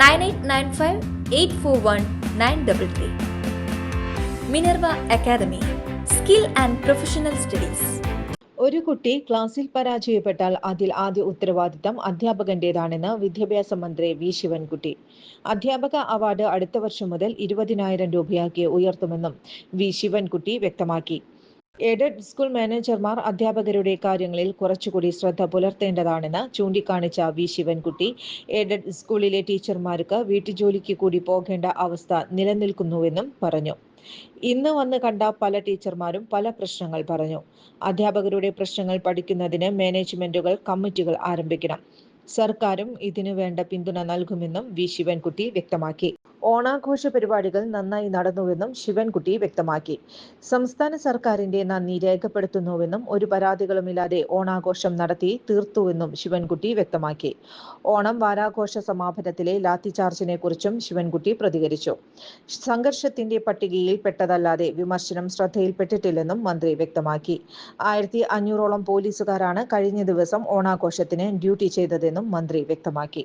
nine eight nine five eight four one nine double three. Minerva academy skill and professional studies. ഒരു കുട്ടി ക്ലാസ്സിൽ പരാജയപ്പെട്ടാൽ അതിൽ ആദ്യ ഉത്തരവാദിത്തം അധ്യാപകന്റേതാണെന്ന് വിദ്യാഭ്യാസ മന്ത്രി വി. ശിവൻകുട്ടി. അധ്യാപക അവാർഡ് അടുത്ത വർഷം മുതൽ ഇരുപതിനായിരം രൂപയാക്കി ഉയർത്തുമെന്നും വി. ശിവൻകുട്ടി വ്യക്തമാക്കി. എയ്ഡഡ് സ്കൂൾ മാനേജർമാർ അധ്യാപകരുടെ കാര്യങ്ങളിൽ കുറച്ചുകൂടി ശ്രദ്ധ പുലർത്തേണ്ടതാണെന്ന് ചൂണ്ടിക്കാണിച്ച വി. ശിവൻകുട്ടി എയ്ഡഡ് സ്കൂളിലെ ടീച്ചർമാർക്ക് വീട്ടുജോലിക്ക് കൂടി പോകേണ്ട അവസ്ഥ നിലനിൽക്കുന്നുവെന്നും പറഞ്ഞു. ഇന്ന് വന്ന് കണ്ട പല ടീച്ചർമാരും പല പ്രശ്നങ്ങൾ പറഞ്ഞു. അധ്യാപകരുടെ പ്രശ്നങ്ങൾ പഠിക്കുന്നതിന് മാനേജ്മെന്റുകൾ കമ്മിറ്റികൾ ആരംഭിക്കണം. സർക്കാരും ഇതിനു വേണ്ട പിന്തുണ നൽകുമെന്നും വി. ശിവൻകുട്ടി വ്യക്തമാക്കി. ഓണാഘോഷ പരിപാടികൾ നന്നായി നടന്നുവെന്നും ശിവൻകുട്ടി വ്യക്തമാക്കി. സംസ്ഥാന സർക്കാരിന്റെ നന്ദി രേഖപ്പെടുത്തുന്നുവെന്നും ഒരു പരാതികളുമില്ലാതെ ഓണാഘോഷം നടത്തി തീർത്തുവെന്നും ശിവൻകുട്ടി വ്യക്തമാക്കി. ഓണം വാരാഘോഷ സമാപനത്തിലെ ലാത്തിചാർജിനെ കുറിച്ചും ശിവൻകുട്ടി പ്രതികരിച്ചു. സംഘർഷത്തിന്റെ പട്ടികയിൽ പെട്ടതല്ലാതെ വിമർശനം ശ്രദ്ധയിൽപ്പെട്ടിട്ടില്ലെന്നും മന്ത്രി വ്യക്തമാക്കി. ആയിരത്തി അഞ്ഞൂറോളം പോലീസുകാരാണ് കഴിഞ്ഞ ദിവസം ഓണാഘോഷത്തിന് ഡ്യൂട്ടി ചെയ്തതെന്നും മന്ത്രി വ്യക്തമാക്കി.